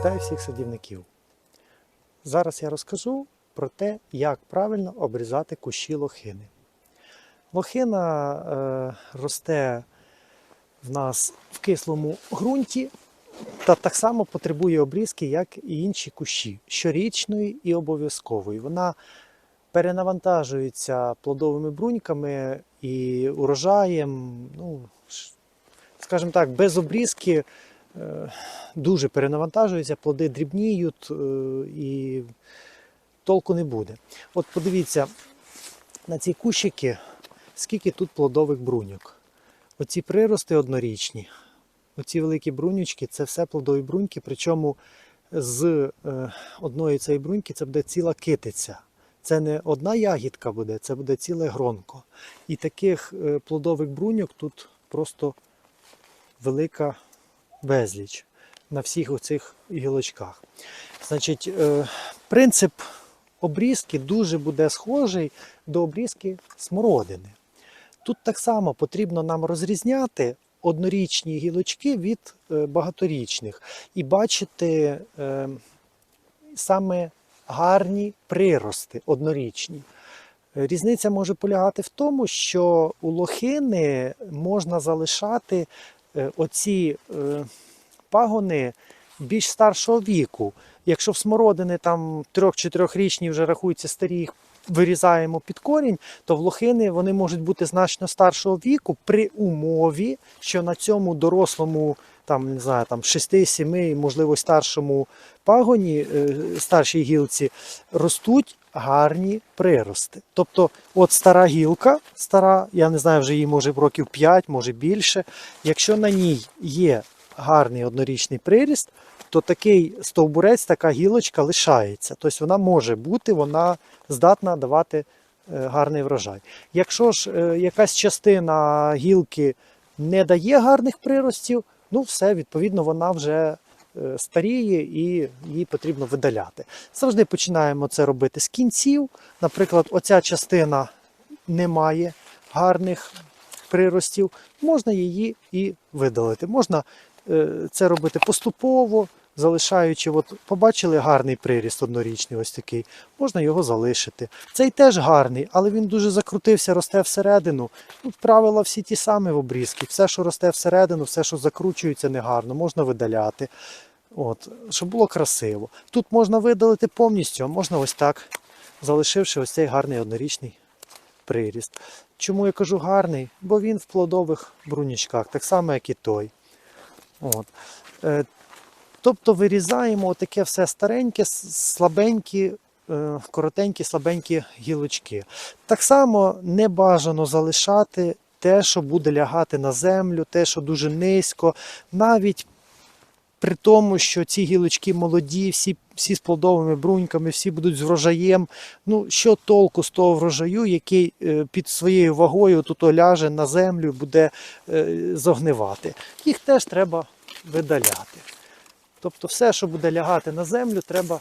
Вітаю всіх садівників. Зараз я розкажу про те, як правильно обрізати кущі лохини. Лохина е, росте в нас в кислому ґрунті та так само потребує обрізки, як і інші кущі, щорічної і обов'язкової. Вона перенавантажується плодовими бруньками і урожаєм. Ну, скажімо так, без обрізки дуже перенавантажується, плоди дрібніють е, і толку не буде. От подивіться на ці кущики, скільки тут плодових бруньок. Оці прирости однорічні, оці великі брунючки це все плодові бруньки, причому з е, одної цієї бруньки це буде ціла китиця. Це не одна ягідка буде, це буде ціле гронко. І таких е, плодових бруньок тут просто велика безліч на всіх оцих гілочках. Значить, е, принцип обрізки дуже буде схожий до обрізки смородини. Тут так само потрібно нам розрізняти однорічні гілочки від е, багаторічних і бачити е, саме гарні прирости однорічні. Різниця може полягати в тому, що у лохини можна залишати оці е, пагони більш старшого віку. Якщо в смородини там 3-4-річні вже рахуються старі, їх вирізаємо під корінь, то в лохини вони можуть бути значно старшого віку при умові, що на цьому дорослому там, не знаю, там 6-7, можливо, старшому пагоні, е, старшій гілці, ростуть гарні прирости. Тобто, от стара гілка, стара, я не знаю, вже їй може років 5, може більше. Якщо на ній є гарний однорічний приріст, то такий стовбурець, така гілочка лишається. Тобто вона може бути, вона здатна давати е, гарний врожай. Якщо ж е, якась частина гілки не дає гарних приростів, ну все, відповідно, вона вже е, старіє і її потрібно видаляти. Завжди починаємо це робити з кінців. Наприклад, оця частина не має гарних приростів, можна її і видалити. Можна е, це робити поступово, залишаючи, от побачили гарний приріст однорічний, ось такий, можна його залишити. Цей теж гарний, але він дуже закрутився, росте всередину. Тут правила всі ті самі в обрізки. Все, що росте всередину, все, що закручується негарно, можна видаляти. От, щоб було красиво. Тут можна видалити повністю, а можна ось так, залишивши ось цей гарний однорічний приріст. Чому я кажу гарний? Бо він в плодових брунічках, так само, як і той. От. Тобто вирізаємо таке все стареньке, слабенькі, е, коротенькі, слабенькі гілочки. Так само не бажано залишати те, що буде лягати на землю, те, що дуже низько, навіть при тому, що ці гілочки молоді, всі, всі з плодовими бруньками, всі будуть з врожаєм. Ну, що толку з того врожаю, який е, під своєю вагою тут ляже на землю, буде е, загнивати. Їх теж треба видаляти. Тобто все, що буде лягати на землю, треба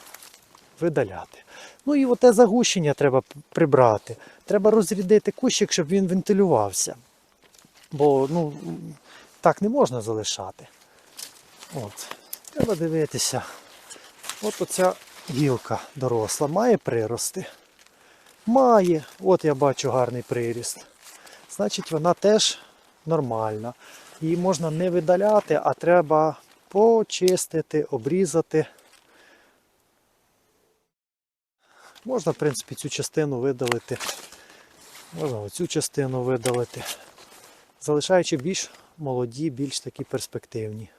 видаляти. Ну і оте загущення треба прибрати. Треба розрядити кущик, щоб він вентилювався. Бо ну, так не можна залишати. От. Треба дивитися. От оця гілка доросла. Має прирости? Має. От я бачу гарний приріст. Значить, вона теж нормальна. Її можна не видаляти, а треба почистити, обрізати. Можна, в принципі, цю частину видалити. Можна оцю частину видалити. Залишаючи більш молоді, більш такі перспективні.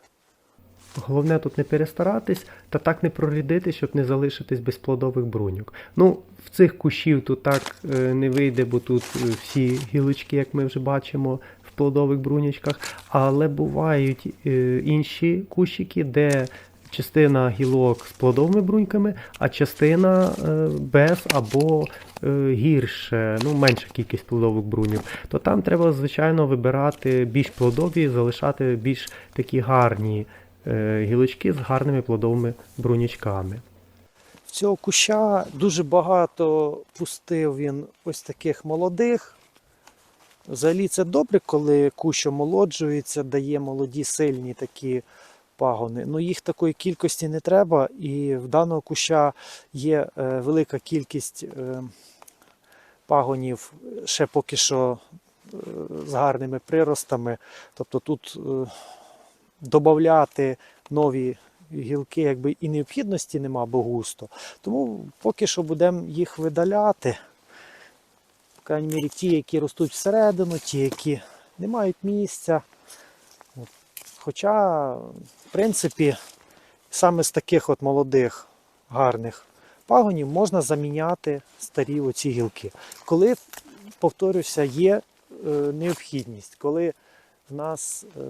Головне тут не перестаратись та так не прорідити, щоб не залишитись без плодових бруньок. Ну, в цих кущів тут так е, не вийде, бо тут е, всі гілочки, як ми вже бачимо, плодових брунячках. Але бувають е, інші кущики, де частина гілок з плодовими бруньками, а частина е, без або е, гірше, ну, менша кількість плодових бруньок. То там треба, звичайно, вибирати більш плодові, залишати більш такі гарні гілочки з гарними плодовими брунячками. Цього куща дуже багато пустив він ось таких молодих. Взагалі це добре, коли кущ омолоджується, дає молоді сильні такі пагони. Ну, їх такої кількості не треба, і в даного куща є е, велика кількість е, пагонів ще поки що е, з гарними приростами. Тобто тут е, додати нові гілки якби і необхідності нема, бо густо. Тому поки що будемо їх видаляти. Крайній мірі, ті, які ростуть всередину, ті, які не мають місця. Хоча, в принципі, саме з таких от молодих, гарних пагонів можна заміняти старі оці гілки. Коли, повторюся, є е, необхідність, коли в нас е,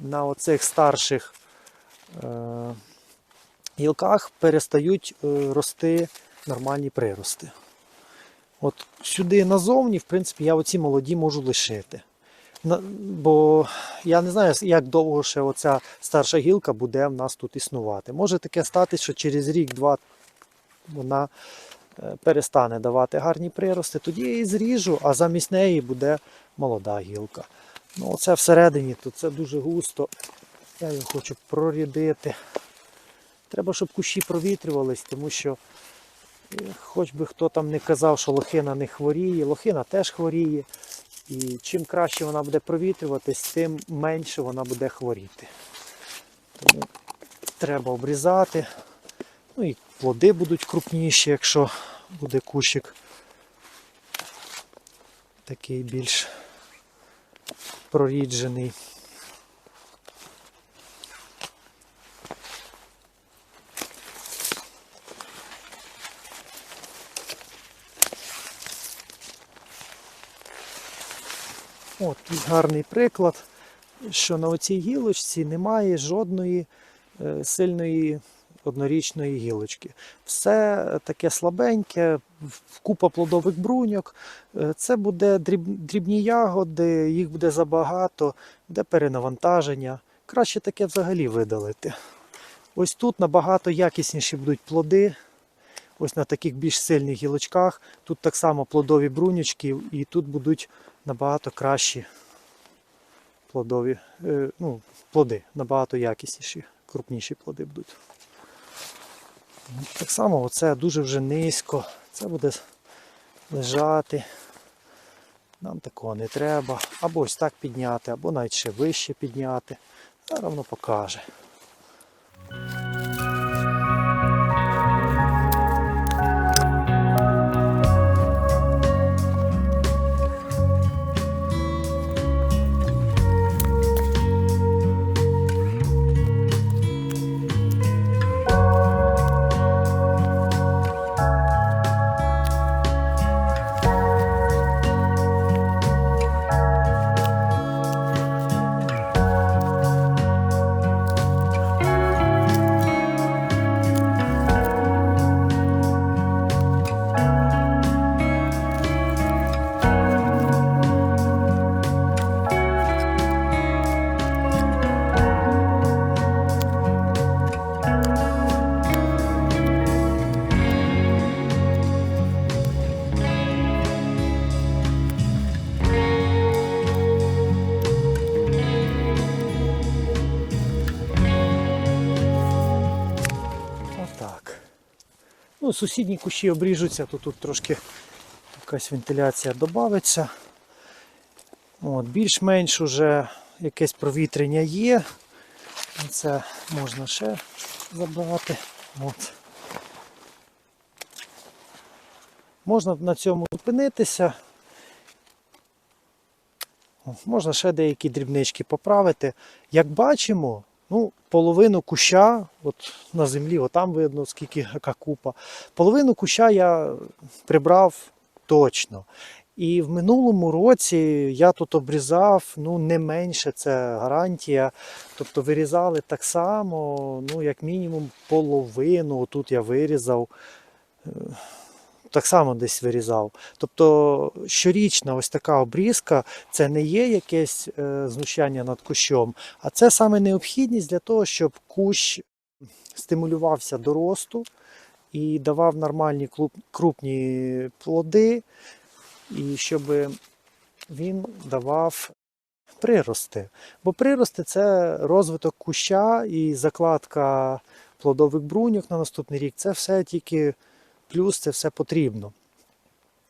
на оцих старших е, гілках перестають е, рости нормальні прирости. От сюди назовні, в принципі, я оці молоді можу лишити. Бо я не знаю, як довго ще оця старша гілка буде в нас тут існувати. Може таке стати, що через рік-два вона е, перестане давати гарні прирости, тоді я її зріжу, а замість неї буде молода гілка. Ну, оце всередині, то це дуже густо. Я його хочу прорядити. Треба, щоб кущі провітрювались, тому що хоч би хто там не казав, що лохина не хворіє, лохина теж хворіє. І чим краще вона буде провітрюватись, тим менше вона буде хворіти. Тому треба обрізати. Ну і плоди будуть крупніші, якщо буде кущик такий більш проріджений. От тут гарний приклад, що на оцій гілочці немає жодної е, сильної однорічної гілочки. Все таке слабеньке, купа плодових бруньок. Е, Це буде дрібні ягоди, їх буде забагато, буде перенавантаження. Краще таке взагалі видалити. Ось тут набагато якісніші будуть плоди. Ось на таких більш сильних гілочках. Тут так само плодові брунючки, і тут будуть набагато кращі плодові, е, ну, плоди, набагато якісніші, крупніші плоди будуть. Так само оце дуже вже низько. Це буде лежати. Нам такого не треба. Або ось так підняти, або навіть ще вище підняти. Воно покаже. Сусідні кущі обріжуться, то тут трошки якась вентиляція додається. Більш-менш уже якесь провітрення є. Це можна ще забрати. От. Можна на цьому зупинитися. Можна ще деякі дрібнички поправити. Як бачимо, ну, половину куща, от на землі, отам видно, скільки яка купа. Половину куща я прибрав точно. І в минулому році я тут обрізав ну, не менше, це гарантія. Тобто вирізали так само, ну, як мінімум, половину. Тут я вирізав. Так само десь вирізав. Тобто щорічна ось така обрізка це не є якесь е, знущання над кущом, а це саме необхідність для того, щоб кущ стимулювався до росту і давав нормальні крупні плоди, і щоб він давав Прирости. Бо прирости це розвиток куща і закладка плодових бруньок на наступний рік. Це все тільки плюс, це все потрібно.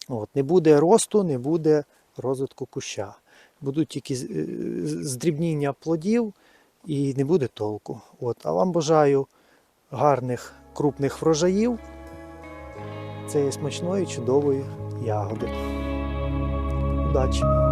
От, не буде росту, не буде розвитку куща. Будуть тільки е, здрібніння плодів і не буде толку. От, а вам бажаю гарних крупних врожаїв цієї смачної, чудової ягоди. Удачі!